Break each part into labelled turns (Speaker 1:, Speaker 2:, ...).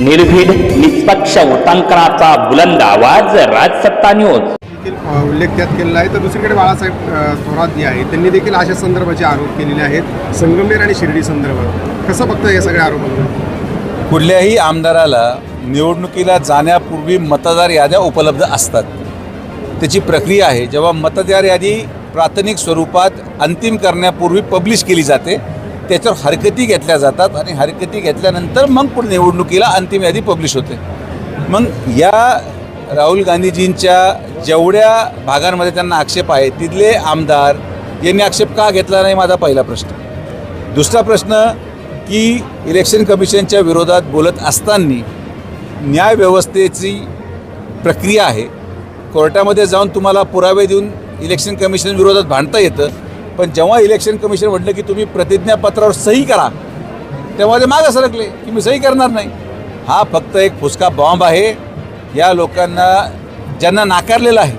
Speaker 1: निर्भीड निष्पक्ष उटांकनाचा बुलंद आवाज राजसत्ता न्यूज
Speaker 2: उल्लेख त्यात केलेला आहे. तर दुसरीकडे बाळासाहेब थोरात जे आहे त्यांनी देखील अशा संदर्भाचे आरोप केलेले आहेत. संगमनेर आणि शिर्डी संदर्भात कसं बघतं हे सगळे आरोप
Speaker 3: कुठल्याही आमदाराला निवडणुकीला जाण्यापूर्वी मतदार याद्या उपलब्ध असतात. त्याची प्रक्रिया आहे जेव्हा मतदार यादी प्राथमिक स्वरूपात अंतिम करण्यापूर्वी पब्लिश केली जाते त्याच्यावर हरकती घेतल्या जातात आणि हरकती घेतल्यानंतर मग पुढे निवडणुकीला अंतिम यादी पब्लिश होते. मग या राहुल गांधीजींच्या जेवढ्या भागांमध्ये त्यांना आक्षेप आहे तिथले आमदार यांनी आक्षेप का घेतला नाही माझा पहिला प्रश्न. दुसरा प्रश्न की इलेक्शन कमिशनच्या विरोधात बोलत असताना न्यायव्यवस्थेची प्रक्रिया आहे. कोर्टामध्ये जाऊन तुम्हाला पुरावे देऊन इलेक्शन कमिशन विरोधात भांडता येतं. पण जेव्हा इलेक्शन कमिशन म्हटलं की तुम्ही प्रतिज्ञापत्रावर सही करा तेव्हा ते मागं सरकले की मी सही करणार नाही. हा फक्त एक फुसका बॉम्ब आहे. या लोकांना ज्यांना नाकारलेला आहे.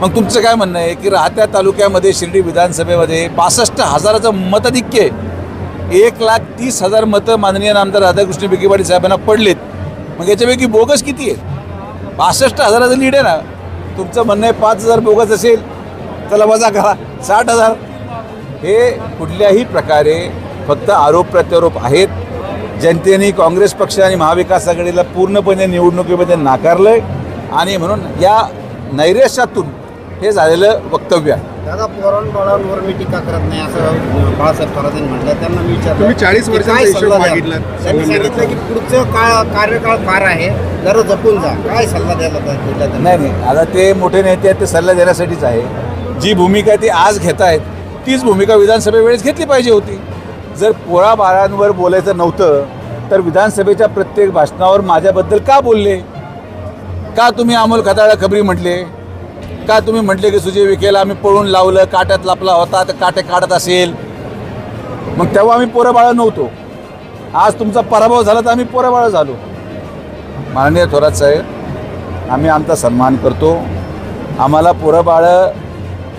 Speaker 3: मग तुमचं काय म्हणणं आहे की राहत्या तालुक्यामध्ये शिर्डी विधानसभेमध्ये पासष्ट हजाराचं मतधिक्य आहे. एक लाख तीस हजार मतं माननीय आमदार राधाकृष्ण विखेपाटील साहेबांना पडलेत. मग याच्यापैकी बोगस किती आहे? पासष्ट हजाराचं लीड आहे ना. तुमचं म्हणणं आहे पाच हजार बोगस असेल. चला वजा करा. साठ हजार. हे कुठल्याही प्रकारे फक्त आरोप प्रत्यारोप आहेत. जनतेने काँग्रेस पक्ष आणि महाविकास आघाडीला पूर्णपणे निवडणुकीमध्ये नाकारलं आहे आणि म्हणून या नैरेश्यातून हे झालेलं वक्तव्य आहे.
Speaker 4: दादा पोरण बाळांवर मी टीका करत नाही असं बाळासाहेब थोरातांनी म्हटलं. त्यांना मी विचारलं
Speaker 2: तुम्ही 40
Speaker 4: की
Speaker 2: वर्षांचा
Speaker 4: काय
Speaker 2: हिशोब
Speaker 4: सल्ला द्याल?
Speaker 2: मागितलात
Speaker 4: त्यांनी. सांगितलं की पुढचं काळ कार्यकाळ फार आहे. जरा जपून जा. काय सल्ला द्यायला?
Speaker 3: नाही नाही. आता ते मोठे नेते आहेत ते सल्ला देण्यासाठीच आहे. जी भूमिका ती आज घेत आहेत तीच भूमिका विधानसभेवेळेस घेतली पाहिजे होती. जर पोळा बाळांवर बोलायचं नव्हतं तर विधानसभेच्या प्रत्येक भाषणावर माझ्याबद्दल का बोलले? का तुम्ही अमोल खताळा खबरी म्हटले? का तुम्ही म्हटले की सुजय विखेला आम्ही पळून लावलं काट्यात लपला होता तर काटे काढत असेल? मग तेव्हा आम्ही पोरं बाळा नव्हतो. आज तुमचा पराभव झाला तर आम्ही पोरं बाळा झालो. माननीय थोरात साहेब आम्ही आमचा सन्मान करतो. आम्हाला पोरं बाळं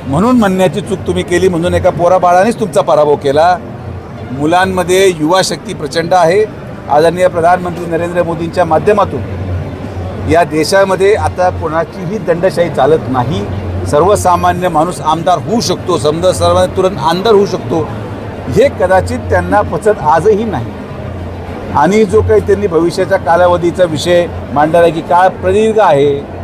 Speaker 3: म्हणून म्हणण्याची चूक तुम्ही केली म्हणून एका पोराबाळानेच तुमचा पराभव केला. मुलांमध्ये युवा शक्ती प्रचंड आहे. आदरणीय प्रधानमंत्री नरेंद्र मोदींच्या माध्यमातून या देशामध्ये आता कोणाचीही दंडशाही चालत नाही. सर्वसामान्य माणूस आमदार होऊ शकतो. समजा सर्वांना तुरंत आमदार होऊ शकतो. हे कदाचित त्यांना पचत आजही नाही. आणि जो काही त्यांनी भविष्याच्या कालावधीचा विषय मांडला आहे की काळ प्रदीर्घ आहे.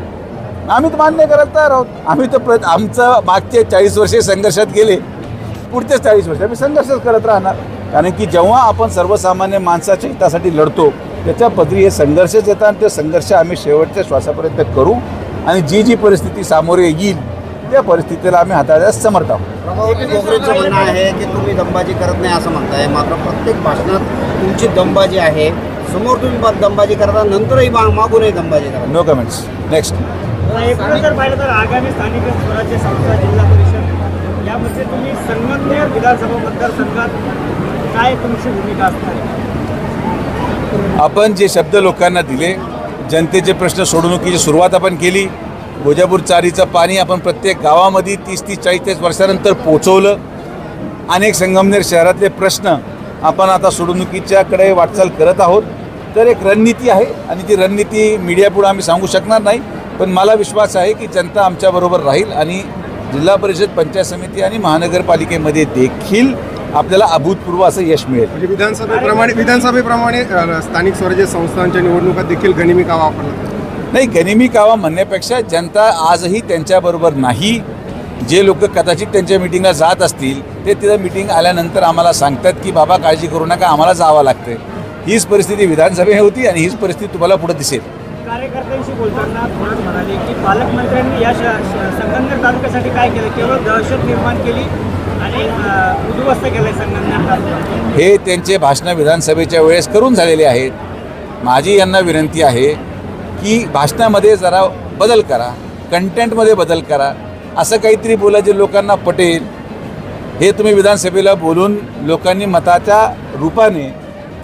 Speaker 3: आम्ही तर मान्य करत तयार आहोत. आम्ही तर प्र आमचं मागचे चाळीस वर्षे संघर्षात गेले. पुढचे चाळीस वर्ष आम्ही संघर्षच करत राहणार. कारण की जेव्हा आपण सर्वसामान्य माणसाच्या हितासाठी लढतो त्याच्या पदरी हे संघर्षच येतात आणि ते संघर्ष आम्ही शेवटच्या श्वासापर्यंत करू आणि जी जी परिस्थिती सामोरे येईल त्या परिस्थितीला आम्ही हाताळण्यास समर्थ आहोत.
Speaker 4: म्हणणं आहे की तुम्ही दंबाजी करत नाही असं म्हणताय. मात्र प्रत्येक भाषणात तुमची दंबाजी आहे. समोर तुम्ही दंबाजी करता नंतरही मागूनही दंबाजी करा.
Speaker 3: नो कमेंट्स नेक्स्ट
Speaker 5: एकूण जर पाहिलं तर आगामी स्थानिक स्वराज्य संस्था जिल्हा परिषद यामध्ये तुम्ही संगमनेर विधानसभा मतदारसंघात काय तुमची भूमिका असणार
Speaker 3: आपण जे शब्द लोकांना दिले जनतेचे प्रश्न सोडवणुकीची सुरुवात आपण केली गोजापूर चारीचं पाणी आपण प्रत्येक गावामध्ये तीस तीस चाळीस तीस वर्षानंतर पोचवलं अनेक संगमनेर शहरातले प्रश्न आपण आता सोडवणुकीच्याकडे वाटचाल करत आहोत. तर एक रणनीती आहे आणि ती रणनीती मीडियापुढे आम्ही सांगू शकणार नाही. पण मला विश्वास आहे की जनता आमच्याबरोबर राहील आणि जिल्हा परिषद पंचायत समिती आणि महानगरपालिकेमध्ये देखील आपल्याला अभूतपूर्व असं यश मिळेल.
Speaker 2: म्हणजे विधानसभेप्रमाणे विधानसभेप्रमाणे स्थानिक स्वराज्य संस्थांच्या निवडणुकात देखील गनिमी कावा वापरला.
Speaker 3: नाही गनिमी कावा म्हणण्यापेक्षा जनता आजही त्यांच्याबरोबर नाही. जे लोक कदाचित त्यांच्या मिटिंगला जात असतील ते तिथं मिटिंग आल्यानंतर आम्हाला सांगतात की बाबा काळजी करू नका आम्हाला जावं लागतं हीच परिस्थिती विधानसभे होती आणि हीच परिस्थिती तुम्हाला पुढे दिसेल.
Speaker 5: कार्यकर्त्यांशी बोलताना थोडं म्हणाले की पालकमंत्र्यांनी या संगमनेर तालुक्यासाठी काय केलं? केवळ दहशत निर्माण केली आणि उद्ध्वस्त केलं संगमनेर तालुका
Speaker 3: हे त्यांचे भाषणं विधानसभेच्या वेळेस करून झालेले आहेत. माझी यांना विनंती आहे की भाषणामध्ये जरा बदल करा कंटेंटमध्ये बदल करा. असं काहीतरी बोला जे लोकांना पटेल. हे तुम्ही विधानसभेला बोलून लोकांनी मताच्या रूपाने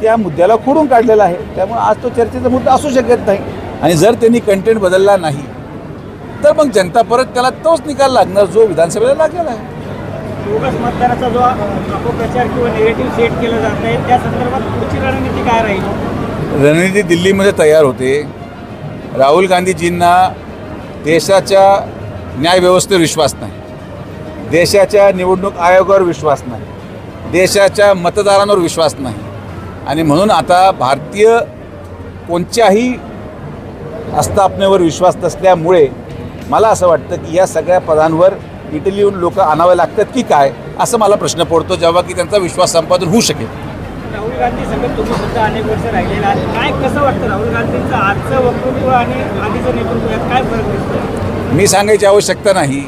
Speaker 3: त्या मुद्द्याला खोडून काढलेला आहे. त्यामुळे आज तो चर्चेचा मुद्दा असू शकत नाही. आणि जर त्यांनी कंटेंट बदलला नाही तर मग जनता परत त्याला तोच निकाल लागणार जो विधानसभेला लागलेला आहे.
Speaker 5: बोगस मतदाराचा जो अं, अपप्रचार किंवा निगेटिव्ह सेट केलं जात आहे त्या संदर्भात पुढची रणनीती काय राहील?
Speaker 3: रणनीती दिल्लीमध्ये तयार होते. राहुल गांधीजींना देशाच्या न्यायव्यवस्थेवर विश्वास नाही. देशाच्या निवडणूक आयोगावर विश्वास नाही. देशाच्या मतदारांवर विश्वास नाही. आणि म्हणून आता भारतीय कोणत्याही आस्थापनेवर विश्वास नसल्यामुळे मला असं वाटतं की या सगळ्या पदांवर इटलीहून लोक आणावे लागतात की काय असं मला प्रश्न पडतो जेव्हा की त्यांचा विश्वास संपादन होऊ शकेल.
Speaker 5: राहुल गांधी संगत तुम्ही सुद्धा अनेक वर्ष राहिलेला आहात काय कसं वाटतं राहुल गांधींचं आजचं वक्तव्य आणि आधीचं नेतृत्व यात काय फरक दिसतो
Speaker 3: मी सांगायची आवश्यकता नाही.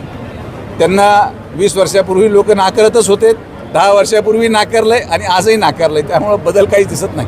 Speaker 3: त्यांना वीस वर्षापूर्वी लोक नाकारतच होते दहा वर्षापूर्वी नाकारलंय आणि आजही नाकारलंय त्यामुळं बदल काहीच दिसत नाही.